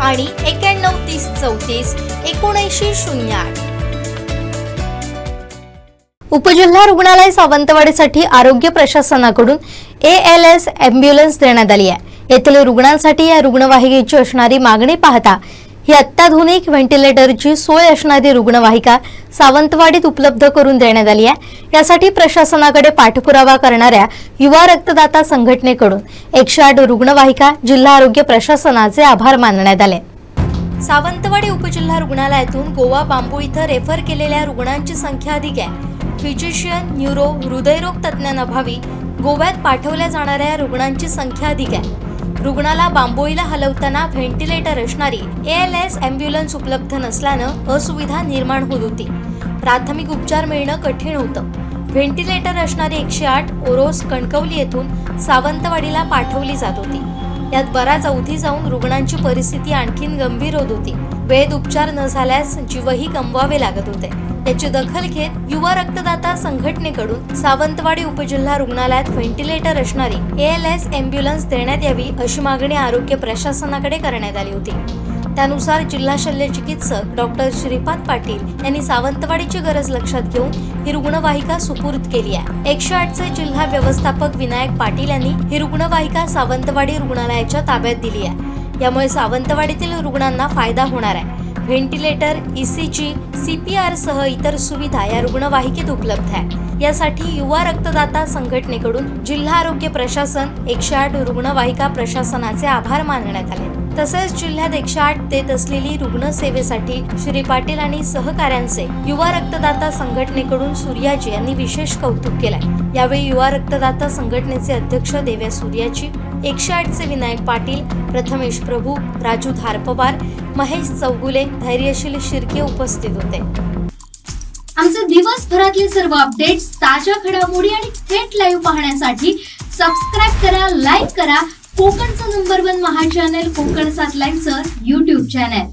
आणि एक्याण्णव तीस चौतीस एकोणऐंशी शून्य आठ. उपजिल्हा रुग्णालय सावंतवाडीसाठी आरोग्य प्रशासनाकडून ए एल एस अँब्युलन्स देण्यात आली आहे. येथील रुग्णांसाठी या रुग्णवाहिकेची असणारी मागणी पाहता ही अत्याधुनिक व्हेंटिलेटरची सोय असणारी रुग्णवाहिका सावंतवाडीत उपलब्ध करून देण्यात आली आहे. यासाठी प्रशासनाकडे पाठपुरावा करणाऱ्या युवा रक्तदाता संघटनेकडून एकशे आठ रुग्णवाहिका जिल्हा आरोग्य प्रशासनाचे आभार मानण्यात आले. सावंतवाडी उपजिल्हा रुग्णालयातून गोवा बांबू इथं रेफर केलेल्या रुग्णांची संख्या अधिक आहे. फिजिशियन न्यूरो हृदयरोग तज्ज्ञांअभावी गोव्यात पाठवल्या जाणाऱ्या रुग्णांची संख्या अधिक आहे. रुग्णाला बांबोईला हलवताना व्हेंटिलेटर असणारी ए एल एस अँब्युलन्स उपलब्ध नसल्यानं असुविधा निर्माण होत होती. प्राथमिक उपचार मिळणं कठीण होतं. व्हेंटिलेटर असणारी एकशे आठ ओरोस कणकवली येथून सावंतवाडीला पाठवली जात होती. यात बराच अवधी जाऊन रुग्णांची परिस्थिती आणखीन गंभीर होत होती. वेळेत उपचार न झाल्यास जीवही गमवावे लागत होते. त्याची दखल घेत युवा रक्तदाता संघटनेकडून सावंतवाडी उपजिल्हा रुग्णालयात व्हेंटिलेटर असणारी ए एल एस एम्ब्युलन्स देण्यात यावी अशी मागणी आरोग्य प्रशासनाकडे करण्यात आली होती. त्यानुसार जिल्हा शल्य चिकित्सक डॉक्टर श्रीपाद पाटील यांनी सावंतवाडीची गरज लक्षात घेऊन ही रुग्णवाहिका सुपूर्द केली आहे. एकशे आठचे जिल्हा व्यवस्थापक विनायक पाटील यांनी ही रुग्णवाहिका सावंतवाडी रुग्णालयाच्या ताब्यात दिली आहे. यामुळे सावंतवाडीतील रुग्णांना फायदा होणार आहे. व्हेंटिलेटर ईसीजी सीपीआर सह इतर सुविधा या रुग्णवाहिकेत उपलब्ध आहे. यासाठी युवा रक्तदाता संघटनेकडून जिल्हा आरोग्य प्रशासन एकशे आठ रुग्णवाहिका प्रशासनाचे आभार मानण्यात आले. तसेच जिल्ह्यात एकशे आठ देत असलेली रुग्णसेवेसाठी श्री पाटील आणि सहकाऱ्यांचे युवा रक्तदाता संघटनेकडून सूर्याजी यांनी विशेष कौतुक केलंय. यावेळी युवा रक्तदाता संघटनेचे अध्यक्ष देव्या सूर्याजी एकशे आठचे विनायक पाटील प्रथमेश प्रभू राजू धारपवार महेश चौगुले धैर्यशील शिर्के उपस्थित होते. आमचे दिवसभरातले सर्व अपडेट्स ताज्या घडामोडी आणि थेट लाईव्ह पाहण्यासाठी सबस्क्राईब करा लाईक करा. कोकणचं नंबर वन महा चॅनल कोकण सात लाईव्हचं युट्यूब चॅनल